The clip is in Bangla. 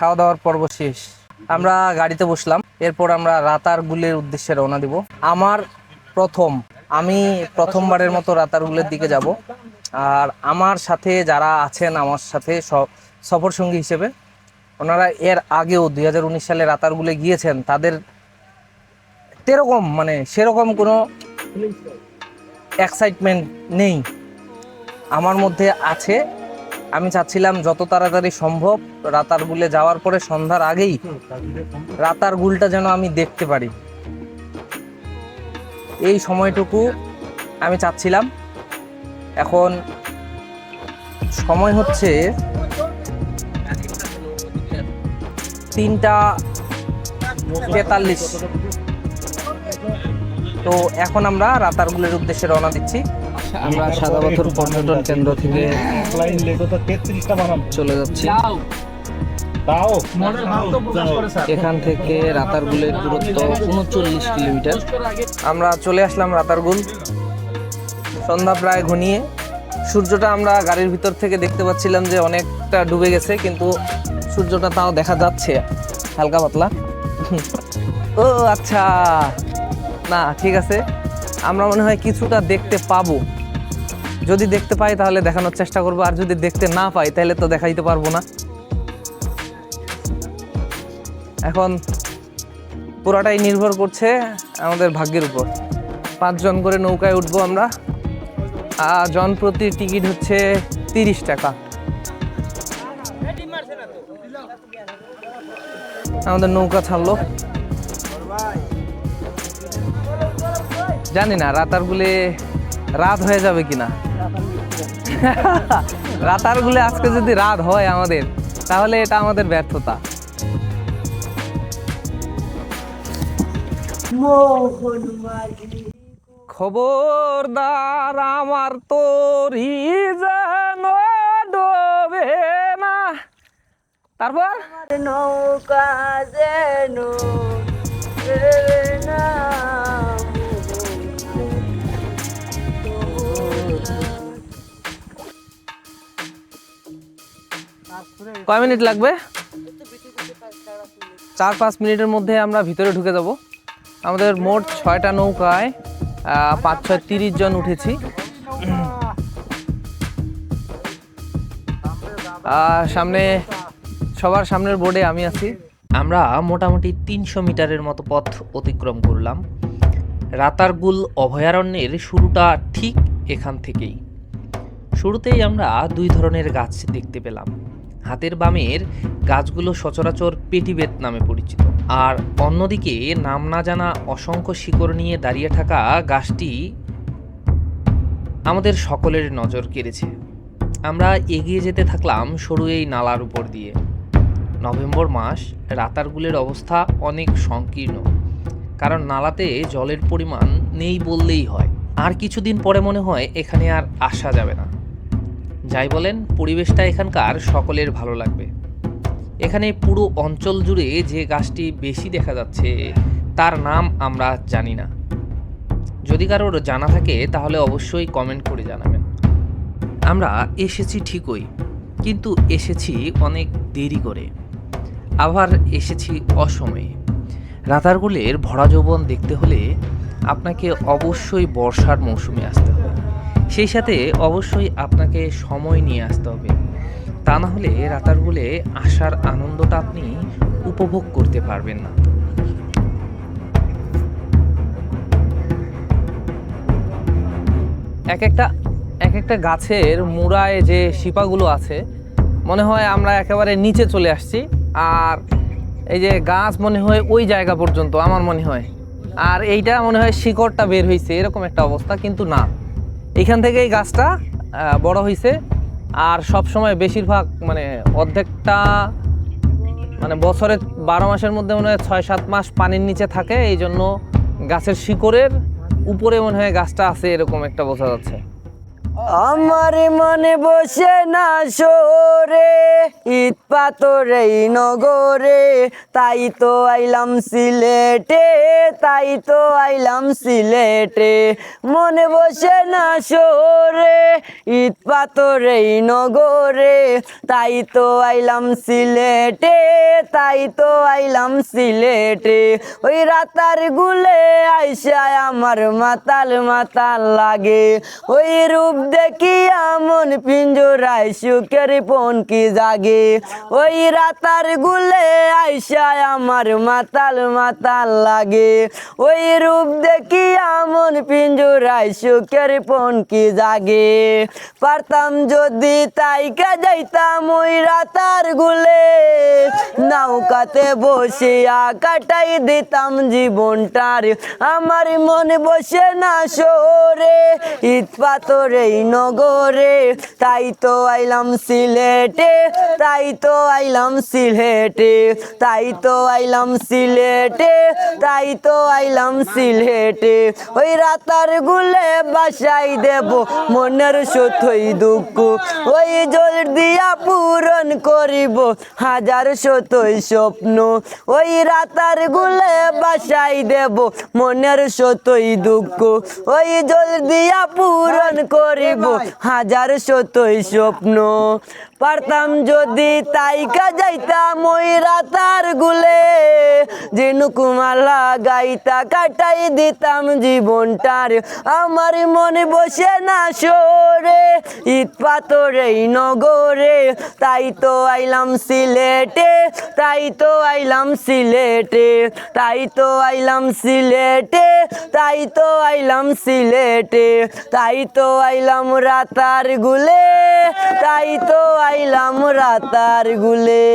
খাওয়া দাওয়ার পর্ব শেষ। আমরা গাড়িতে বসলাম। এরপর আমরা রাতারগুলের উদ্দেশ্যে রওনা দিব। আমার প্রথম, আমি প্রথমবারের মতো রাতারগুলের দিকে যাব। আর আমার সাথে যারা আছেন, আমার সাথে সফর সঙ্গী হিসেবে, ওনারা এর আগেও দু হাজার উনিশ সালে রাতারগুলে গিয়েছেন। তাদের তেরকম মানে সেরকম কোনো এক্সাইটমেন্ট নেই। আমার মধ্যে আছে আমি চাচ্ছিলাম যত তাড়াতাড়ি সম্ভব রাতারগুলে যাওয়ার পরে সন্ধ্যার আগেই রাতারগুলটা যেন আমি দেখতে পারি। এই সময়টুকু আমি চাচ্ছিলাম। এখন সময় হচ্ছে তিনটা তেতাল্লিশ। তো এখন আমরা রাতারগুলের উদ্দেশ্যে রওনা দিচ্ছি। আমরা সাদাপাথর পর্যটন কেন্দ্র থেকে চলে যাচ্ছি। এখান থেকে রাতারগুলের দূরত্ব উনচল্লিশ কিলোমিটার। আমরা চলে আসলাম রাতারগুল। সন্ধ্যা প্রায় ঘনিয়ে। সূর্যটা আমরা গাড়ির ভিতর থেকে দেখতে পাচ্ছিলাম যে অনেকটা ডুবে গেছে কিন্তু সূর্যটা তাও দেখা যাচ্ছে হালকা পাতলা। ও আচ্ছা। না, ঠিক আছে। আমরা মনে হয় কিছুটা দেখতে পাবো। যদি দেখতে পাই তাহলে দেখানোর চেষ্টা করব, আর যদি দেখতে না পাই তাহলে তো দেখাইতে পারব না। এখন পুরাটাই নির্ভর করছে আমাদের ভাগ্যের উপর। পাঁচজন করে নৌকায় উঠবো আমরা। আর জন প্রতি টিকিট হচ্ছে তিরিশ টাকা। আমাদের নৌকা ছাড়লো। জানি না, রাতারগুলে রাত হয়ে যাবে কিনা। রাতারগুলে আজকে যদি রাত হয় আমাদের, তাহলে এটা আমাদের ব্যর্থতা। খবরদার আমার তোরি যেন ডোবে না। তারপর? নৌকা যেন না। কয় মিনিট লাগবে? চার পাঁচ মিনিটের মধ্যে আমরা ভিতরে ঢুকে যাব। আমাদের মোট ছয়টা নৌকায় পাঁচ ছয় তিরিশ জন উঠেছি। সামনে, সবার সামনের বোর্ডে আমি আছি। আমরা মোটামুটি তিনশো মিটারের মতো পথ অতিক্রম করলাম। রাতারগুল অভয়ারণ্যের শুরুটা ঠিক এখান থেকেই। শুরুতেই আমরা দুই ধরনের গাছ দেখতে পেলাম। হাতের বামের গাছগুলো সচরাচর পেটিবেত নামে পরিচিত। আর অন্যদিকে নাম না জানা অসংখ্য শিকড় নিয়ে দাঁড়িয়ে থাকা গাছটি আমাদের সকলের নজর কেড়েছে। আমরা এগিয়ে যেতে থাকলাম সরু এই নালার উপর দিয়ে। নভেম্বর মাস, রাতারগুলের অবস্থা অনেক সংকীর্ণ। কারণ নালাতে জলের পরিমাণ নেই বললেই হয়। আর কিছুদিন পরে মনে হয় এখানে আর আসা যাবে না। যাই বলেন, পরিবেশটা এখানকার সকলের ভালো লাগবে। এখানে পুরো অঞ্চল জুড়ে যে গাছটি বেশি দেখা যাচ্ছে, তার নাম আমরা জানি না। যদি কারোর জানা থাকে, তাহলে অবশ্যই কমেন্ট করে জানাবেন। আমরা এসেছি ঠিকই, কিন্তু এসেছি অনেক দেরি করে। আবার এসেছি অসময়ে। রাতারগুলের ভরা যৌবন দেখতে হলে আপনাকে অবশ্যই বর্ষার মৌসুমে আসতে হবে। সেই সাথে অবশ্যই আপনাকে সময় নিয়ে আসতে হবে। তা না হলে রাতারগুলে আসার আনন্দটা আপনি উপভোগ করতে পারবেন না। এক একটা এক একটা গাছের মুড়ায় যে শিপাগুলো আছে, মনে হয় আমরা একেবারে নিচে চলে আসছি, আর এই যে গাছ মনে হয় ওই জায়গা পর্যন্ত, আমার মনে হয়। আর এইটা মনে হয় শিকড়টা বের হয়েছে এরকম একটা অবস্থা, কিন্তু না। এখান থেকে এই গাছটা বড় হয়েছে আর সব সময় বেশিরভাগ মানে অর্ধেকটা মানে বছরে বারো মাসের মধ্যে মনে হয় ছয় সাত মাস পানির নিচে থাকে। এই জন্য গাছের শিকড়ের উপরে মনে হয় গাছটা আছে, এরকম একটা বোঝা যাচ্ছে। আমার মনে বসে না সরে ঈদ পাথরে নগরে। তাই তো আইলাম সিলেটে, তাই তো আইলাম সিলেটে। মনে বসে না সরে ঈদ পাথরে নগরে। তাই তো আইলাম সিলেটে, তাই তো আইলাম সিলেটে। ওই রাতার গুলে আইসায় আমার মাতাল মাতাল লাগে। ওই রূপ দেখি আমন পিঞ্জরায় সুখের পন কি জাগে? ওই রাতার গুলে আইসায় আমার মাতাল মাতাল লাগে। ওই রূপ দেখি আমন পিঞ্জরায় সুখের পন কি জাগে? পারতাম যদি তাইকা যাইতাম ওই রাতার গুলে। নৌকাতে বসিয়া কাটাই দিতাম জীবনটার। আমার মনে বসে না শোরে ঈদ পাথরে নগরে। তাই তো আইলাম সিলেটে, তাই তো আইলাম সিলেটে, তাই তো আইলাম সিলেটে, তাই তো আইলাম সিলেটে। ওই রাতার গুলে বাসাই দেব, মনের সতই দুঃখ। ওই জল দিয়া পূরণ করিব, হাজার সতই স্বপ্ন। ওই রাতার গুলে বাসাই দেব, মনের সতই দুঃখ। ওই জল দিয়া পূরণ করিব, হাজার সতই স্বপ্ন। পারতাম যদি তাইকা যাইতাম ওই রাতার গুলে। জিনুকুমালা গাইতা কাটাই দিতাম জীবনটার। আমার মনে বসে না সরে ঈদ পাথরে নগরে। তাই তো আইলাম সিলেটে, তাই তো আইলাম সিলেটে। তাই তো আইলাম সিলেটে, তাই তো আইলাম সিলেটে। তাই তো আইলাম রাতার গুলে, তাই তো আইলাম রাতার গুলে।